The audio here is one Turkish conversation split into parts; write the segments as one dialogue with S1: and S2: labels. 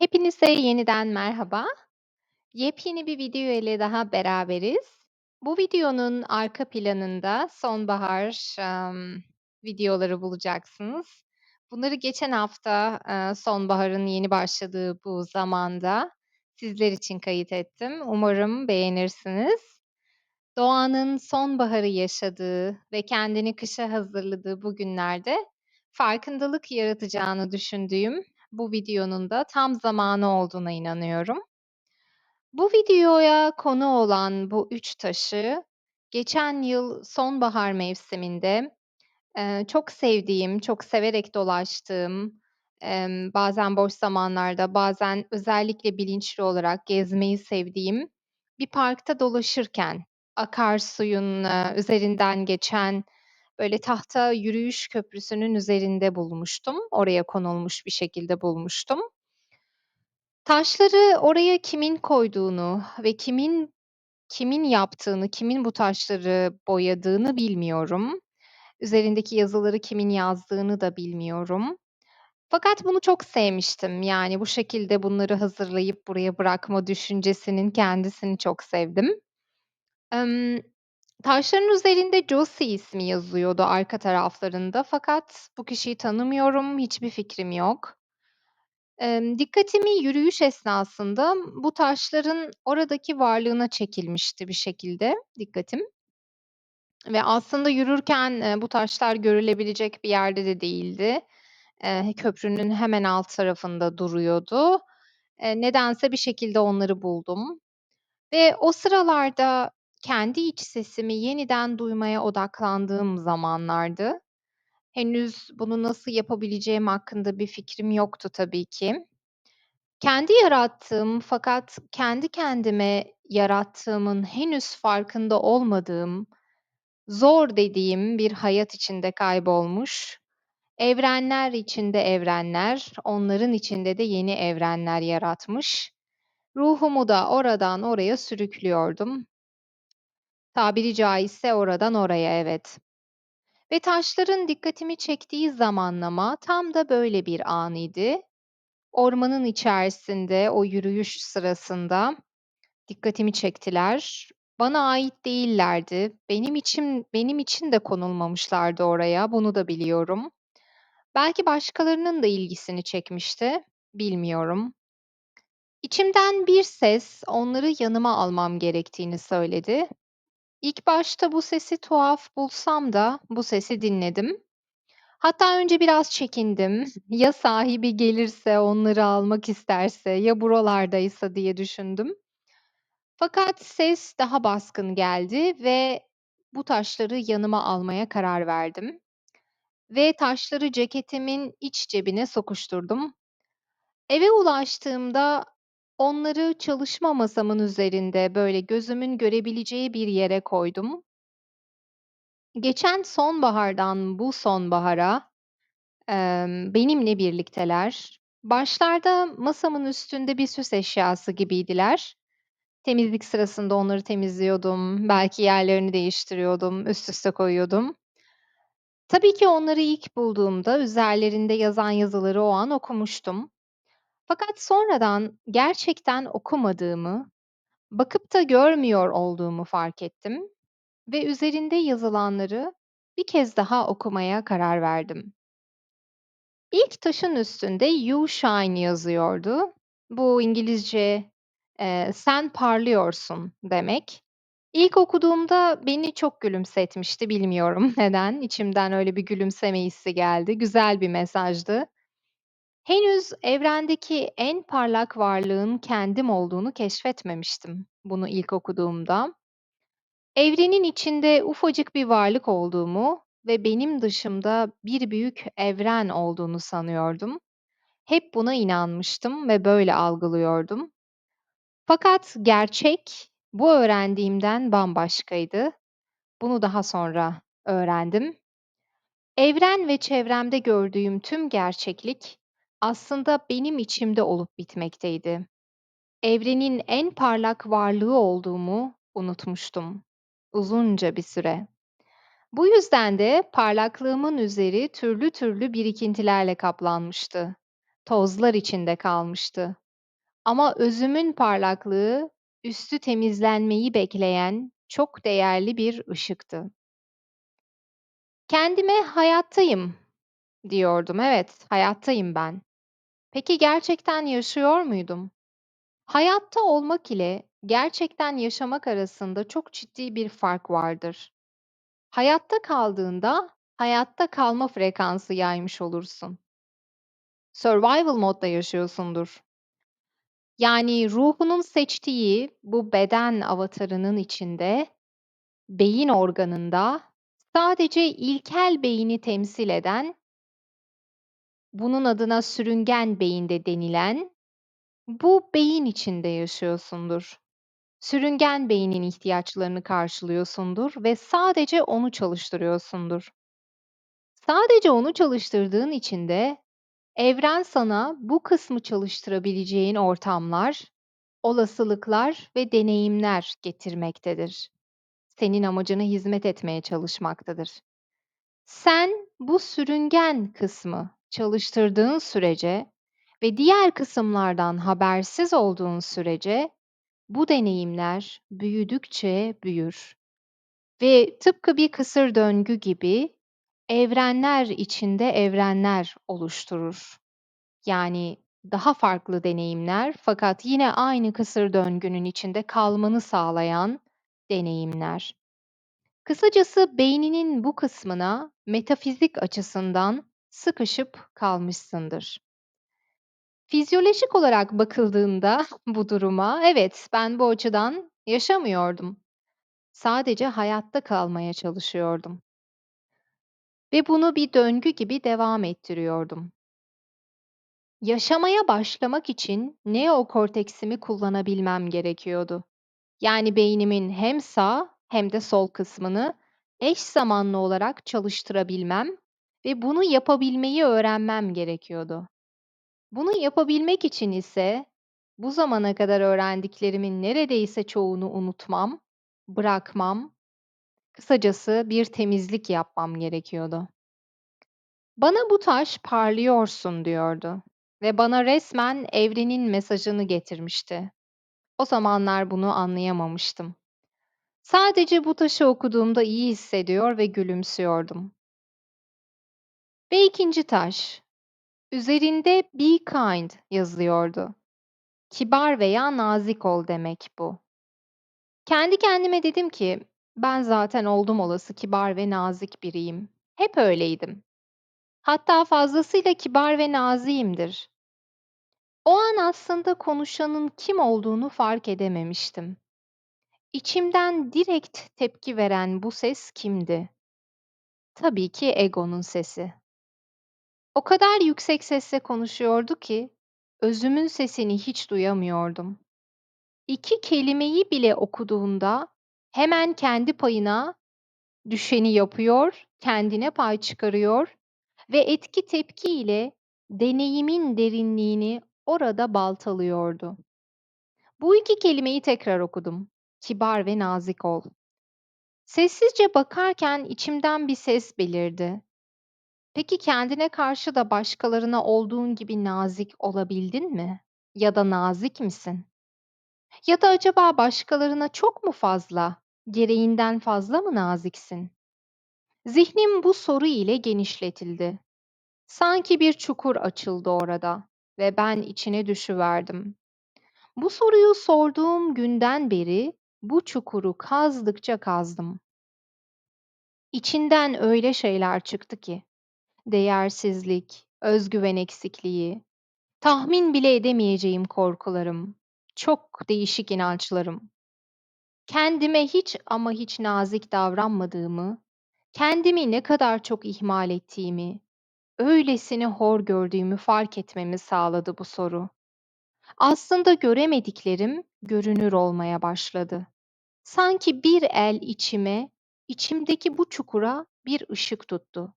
S1: Hepinize yeniden merhaba. Yepyeni bir video ile daha beraberiz. Bu videonun arka planında sonbahar, emm, videoları bulacaksınız. Bunları geçen hafta, eee, sonbaharın yeni başladığı bu zamanda sizler için kayıt ettim. Umarım beğenirsiniz. Doğanın sonbaharı yaşadığı ve kendini kışa hazırladığı bu günlerde farkındalık yaratacağını düşündüğüm bu videonun da tam zamanı olduğuna inanıyorum. Bu videoya konu olan bu 3 taşı geçen yıl sonbahar mevsiminde, çok sevdiğim, çok severek dolaştığım, bazen boş zamanlarda, bazen özellikle bilinçli olarak gezmeyi sevdiğim bir parkta dolaşırken, akarsuyun, üzerinden geçen, böyle, tahta yürüyüş köprüsünün üzerinde bulmuştum. Oraya konulmuş bir şekilde bulmuştum. Taşları oraya kimin koyduğunu ve kimin kimin yaptığını, kimin bu taşları boyadığını bilmiyorum. Üzerindeki yazıları kimin yazdığını da bilmiyorum. Fakat bunu çok sevmiştim. Yani bu şekilde bunları hazırlayıp buraya bırakma düşüncesinin kendisini çok sevdim. Taşların üzerinde Josie ismi yazıyordu arka taraflarında fakat bu kişiyi tanımıyorum, hiçbir fikrim yok. Emm, dikkatimi yürüyüş esnasında bu taşların oradaki varlığına çekilmişti bir şekilde dikkatim. Ve aslında yürürken, eee, bu taşlar görülebilecek bir yerde de değildi. Eee, köprünün hemen alt tarafında duruyordu. Eee, nedense bir şekilde onları buldum ve o sıralarda kendi iç sesimi yeniden duymaya odaklandığım zamanlardı. Henüz bunu nasıl yapabileceğim hakkında bir fikrim yoktu tabii ki. Kendi yarattığım fakat kendi kendime yarattığımın henüz farkında olmadığım, zor dediğim bir hayat içinde kaybolmuş, evrenler içinde evrenler, onların içinde de yeni evrenler yaratmış, ruhumu da oradan oraya sürüklüyordum. Tabiri caizse oradan oraya, evet. Ve taşların dikkatimi çektiği zamanlama tam da böyle bir anıydı. Ormanın içerisinde o yürüyüş sırasında dikkatimi çektiler. Bana ait değillerdi. Benim için benim için de konulmamışlardı oraya, bunu da biliyorum. Belki başkalarının da ilgisini çekmişti, bilmiyorum. İçimden bir ses onları yanıma almam gerektiğini söyledi. İlk başta bu sesi tuhaf bulsam da bu sesi dinledim. Hatta önce biraz çekindim. Ya sahibi gelirse, onları almak isterse, ya buralardaysa diye düşündüm. Fakat ses daha baskın geldi ve bu taşları yanıma almaya karar verdim ve taşları ceketimin iç cebine sokuşturdum. Eve ulaştığımda onları çalışma masamın üzerinde, böyle, gözümün görebileceği bir yere koydum. Geçen sonbahardan bu sonbahara, benimle birlikteler. Başlarda masamın üstünde bir süs eşyası gibiydiler. Temizlik sırasında onları temizliyordum, belki yerlerini değiştiriyordum, üst üste koyuyordum. Tabii ki onları ilk bulduğumda üzerlerinde yazan yazıları o an okumuştum. Fakat sonradan gerçekten okumadığımı, bakıp da görmüyor olduğumu fark ettim ve üzerinde yazılanları bir kez daha okumaya karar verdim. İlk taşın üstünde "You shine" yazıyordu. Bu İngilizce, eee, "Sen parlıyorsun." demek. İlk okuduğumda beni çok gülümsetmişti, bilmiyorum neden? İçimden öyle bir gülümseme hissi geldi. Güzel bir mesajdı. Henüz evrendeki en parlak varlığın kendim olduğunu keşfetmemiştim bunu ilk okuduğumda. Evrenin içinde ufacık bir varlık olduğumu ve benim dışımda bir büyük evren olduğunu sanıyordum. Hep buna inanmıştım ve böyle algılıyordum. Fakat gerçek bu öğrendiğimden bambaşkaydı. Bunu daha sonra öğrendim. Evren ve çevremde gördüğüm tüm gerçeklik aslında benim içimde olup bitmekteydi. Evrenin en parlak varlığı olduğumu unutmuştum uzunca bir süre. Bu yüzden de parlaklığımın üzeri türlü türlü birikintilerle kaplanmıştı. Tozlar içinde kalmıştı. Ama özümün parlaklığı, üstü temizlenmeyi bekleyen çok değerli bir ışıktı. Kendime hayattayım diyordum. Evet, hayattayım ben. Peki gerçekten yaşıyor muydum? Hayatta olmak ile gerçekten yaşamak arasında çok ciddi bir fark vardır. Hayatta kaldığında hayatta kalma frekansı yaymış olursun. Survival modda yaşıyorsundur. Yani ruhunun seçtiği bu beden avatarının içinde, beyin organında sadece ilkel beyni temsil eden, bunun adına sürüngen beyin de denilen bu beyin içinde yaşıyorsundur. Sürüngen beynin ihtiyaçlarını karşılıyorsundur ve sadece onu çalıştırıyorsundur. Sadece onu çalıştırdığın için de evren sana bu kısmı çalıştırabileceğin ortamlar, olasılıklar ve deneyimler getirmektedir. Senin amacına hizmet etmeye çalışmaktadır. Sen bu sürüngen kısmı çalıştırdığın sürece ve diğer kısımlardan habersiz olduğun sürece bu deneyimler büyüdükçe büyür ve tıpkı bir kısır döngü gibi evrenler içinde evrenler oluşturur. Yani daha farklı deneyimler fakat yine aynı kısır döngünün içinde kalmanı sağlayan deneyimler. Kısacası beyninin bu kısmına metafizik açısından sıkışıp kalmışsındır. Fizyolojik olarak bakıldığında bu duruma, evet ben bu açıdan yaşamıyordum. Sadece hayatta kalmaya çalışıyordum. Ve bunu bir döngü gibi devam ettiriyordum. Yaşamaya başlamak için neokorteksimi kullanabilmem gerekiyordu. Yani beynimin hem sağ hem de sol kısmını eş zamanlı olarak çalıştırabilmem ve bunu yapabilmeyi öğrenmem gerekiyordu. Bunu yapabilmek için ise bu zamana kadar öğrendiklerimin neredeyse çoğunu unutmam, bırakmam, kısacası bir temizlik yapmam gerekiyordu. Bana bu taş parlıyorsun diyordu ve bana resmen evrenin mesajını getirmişti. O zamanlar bunu anlayamamıştım. Sadece bu taşı okuduğumda iyi hissediyor ve gülümsüyordum. Ve ikinci taş. Üzerinde be kind yazıyordu. Kibar veya nazik ol demek bu. Kendi kendime dedim ki ben zaten oldum olası kibar ve nazik biriyim. Hep öyleydim. Hatta fazlasıyla kibar ve naziyimdir. O an aslında konuşanın kim olduğunu fark edememiştim. İçimden direkt tepki veren bu ses kimdi? Tabii ki egonun sesi. O kadar yüksek sesle konuşuyordu ki özümün sesini hiç duyamıyordum. İki kelimeyi bile okuduğunda hemen kendi payına düşeni yapıyor, kendine pay çıkarıyor ve etki tepki ile deneyimin derinliğini orada baltalıyordu. Bu iki kelimeyi tekrar okudum. Kibar ve nazik ol. Sessizce bakarken içimden bir ses belirdi. Peki kendine karşı da başkalarına olduğun gibi nazik olabildin mi? Ya da nazik misin? Ya da acaba başkalarına çok mu fazla, gereğinden fazla mı naziksin? Zihnim bu soru ile genişletildi. Sanki bir çukur açıldı orada ve ben içine düşüverdim. Bu soruyu sorduğum günden beri bu çukuru kazdıkça kazdım. İçinden öyle şeyler çıktı ki değersizlik, özgüven eksikliği, tahmin bile edemeyeceğim korkularım, çok değişik inançlarım. Kendime hiç ama hiç nazik davranmadığımı, kendimi ne kadar çok ihmal ettiğimi, öylesine hor gördüğümü fark etmemi sağladı bu soru. Aslında göremediklerim görünür olmaya başladı. Sanki bir el içime, içimdeki bu çukura bir ışık tuttu.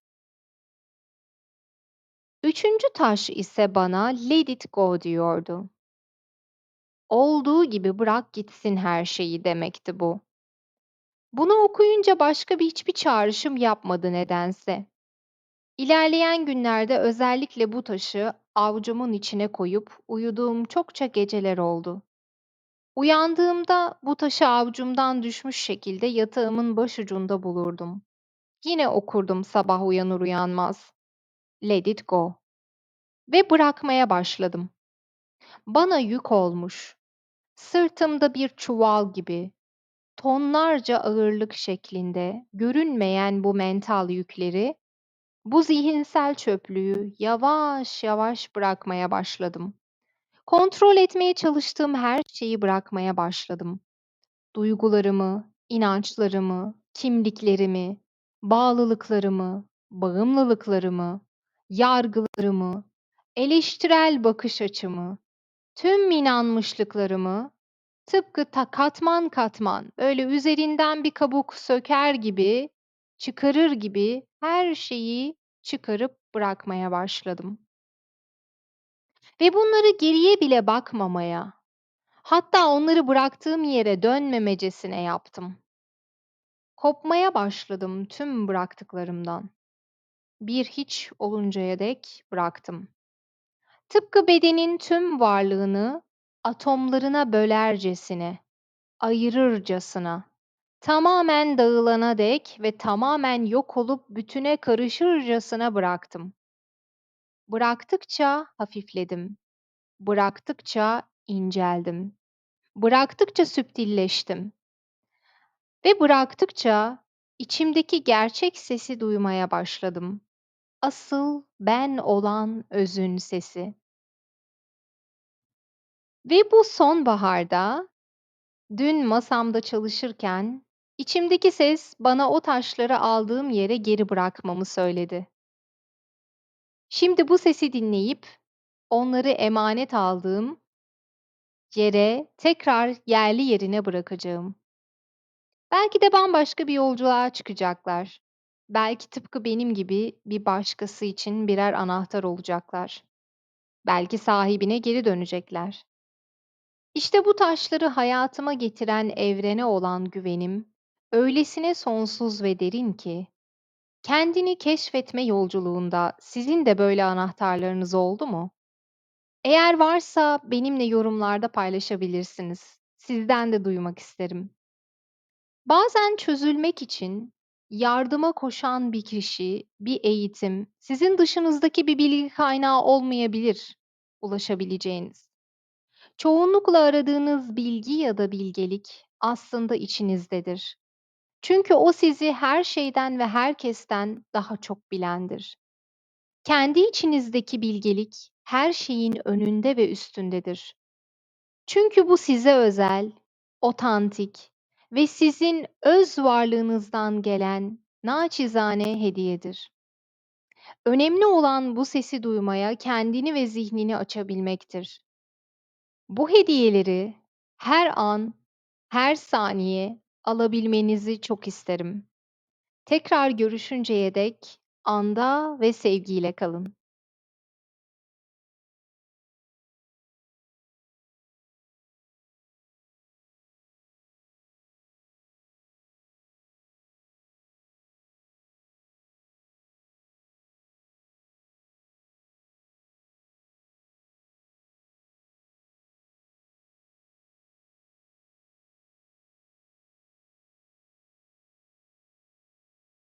S1: Üçüncü taş ise bana "Let it go" diyordu. Olduğu gibi bırak gitsin her şeyi demekti bu. Bunu okuyunca başka bir hiçbir çağrışım yapmadı nedense. İlerleyen günlerde özellikle bu taşı avucumun içine koyup uyuduğum çokça geceler oldu. Uyandığımda bu taşı avucumdan düşmüş şekilde yatağımın başucunda bulurdum. Yine okurdum sabah uyanır uyanmaz. Let it go. Ve bırakmaya başladım. Bana yük olmuş. Sırtımda bir çuval gibi, tonlarca ağırlık şeklinde görünmeyen bu mental yükleri, bu zihinsel çöplüğü yavaş yavaş bırakmaya başladım. Kontrol etmeye çalıştığım her şeyi bırakmaya başladım. Duygularımı, inançlarımı, kimliklerimi, bağlılıklarımı, bağımlılıklarımı, yargılarımı, eleştirel bakış açımı, tüm inanmışlıklarımı tıpkı ta katman katman öyle üzerinden bir kabuk söker gibi, çıkarır gibi her şeyi çıkarıp bırakmaya başladım. Ve bunları geriye bile bakmamaya, hatta onları bıraktığım yere dönmemecesine yaptım. Kopmaya başladım tüm bıraktıklarımdan. Bir hiç oluncaya dek bıraktım. Tıpkı bedenin tüm varlığını atomlarına bölercesine, ayırırcasına, tamamen dağılana dek ve tamamen yok olup bütüne karışırcasına bıraktım. Bıraktıkça hafifledim. Bıraktıkça inceldim. Bıraktıkça süptilleştim. Ve bıraktıkça içimdeki gerçek sesi duymaya başladım. Asıl ben olan özün sesi. Ve bu sonbaharda dün masamda çalışırken içimdeki ses bana o taşları aldığım yere geri bırakmamı söyledi. Şimdi bu sesi dinleyip onları emanet aldığım yere tekrar yerli yerine bırakacağım. Belki de bambaşka bir yolculuğa çıkacaklar. Belki tıpkı benim gibi bir başkası için birer anahtar olacaklar. Belki sahibine geri dönecekler. İşte bu taşları hayatıma getiren evrene olan güvenim öylesine sonsuz ve derin ki kendini keşfetme yolculuğunda sizin de böyle anahtarlarınız oldu mu? Eğer varsa benimle yorumlarda paylaşabilirsiniz. Sizden de duymak isterim. Bazen çözülmek için yardıma koşan bir kişi, bir eğitim, sizin dışınızdaki bir bilgi kaynağı olmayabilir ulaşabileceğiniz. Çoğunlukla aradığınız bilgi ya da bilgelik aslında içinizdedir. Çünkü o sizi her şeyden ve herkesten daha çok bilendir. Kendi içinizdeki bilgelik her şeyin önünde ve üstündedir. Çünkü bu size özel, otantik ve sizin öz varlığınızdan gelen naçizane hediyedir. Önemli olan bu sesi duymaya kendini ve zihnini açabilmektir. Bu hediyeleri her an, her saniye alabilmenizi çok isterim. Tekrar görüşünceye dek anda ve sevgiyle kalın.